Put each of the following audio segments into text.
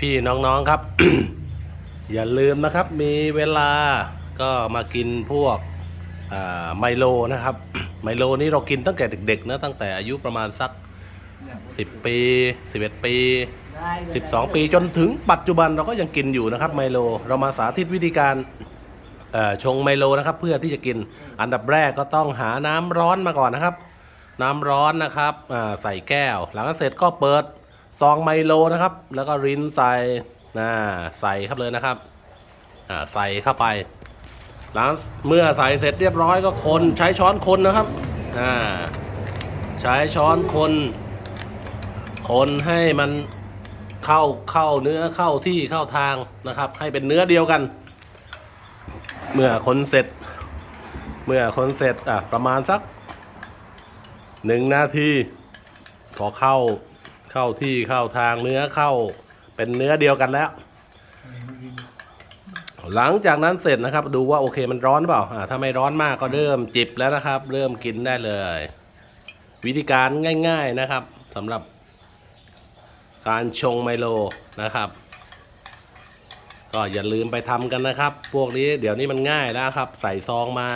พี่ๆน้องๆครับ อย่าลืมนะครับ มีเวลาก็มากินพวกไมโลนะครับ ไมโลนี่เรากินตั้งแต่เด็กๆนะตั้งแต่อายุประมาณสัก 10 ปี 11 ปี 12 ปีจนถึงปัจจุบันเราก็ยังกินอยู่นะครับไมโล เรามาสาธิตวิธีการชงไมโลนะครับ เพื่อที่จะกินอันดับแรกก็ต้องหาน้ำร้อนมาก่อนนะครับ น้ำร้อนนะครับใส่แก้ว หลังจากเสร็จก็เปิด ซองไมโลนะครับ แล้วก็รินใส่นะใส่ครับเลยนะครับอ่าใส่เข้าไปหลังเมื่อใส่เสร็จเรียบร้อยก็คนใช้ช้อนคนนะครับอ่าใช้ช้อนคน คนให้มันเข้าเข้าเนื้อเข้าที่เข้าทางนะครับ ให้เป็นเนื้อเดียวกัน เมื่อคนเสร็จ เมื่อคนเสร็จอะประมาณสักหนึ่งนาทีพอเข้า เข้าที่เข้าทางเนื้อเข้าเป็นเนื้อเดียวกันแล้ว หลังจากนั้นเสร็จนะครับ ดูว่าโอเคมันร้อนเปล่าอ่าถ้าไม่ร้อนมากก็เริ่มจิบแล้วนะครับ เริ่มกินได้เลย วิธีการง่าย ๆนะครับสำหรับการชงไมโลนะครับ ก็อย่าลืมไปทำกันนะครับ พวกนี้เดี๋ยวนี้มันง่ายแล้วครับ ใส่ซองมา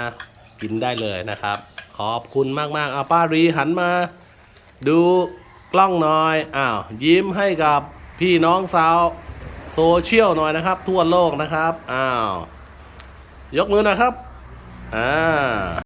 กินได้เลยนะครับ ขอบคุณมากๆเอาป้ารีหันมาดู กล้องหน่อยอ้าวยิ้มให้กับพี่น้องสาวโซเชียลหน่อยนะครับ ทั่วโลกนะครับอ้าวยกมือนะครับอ่า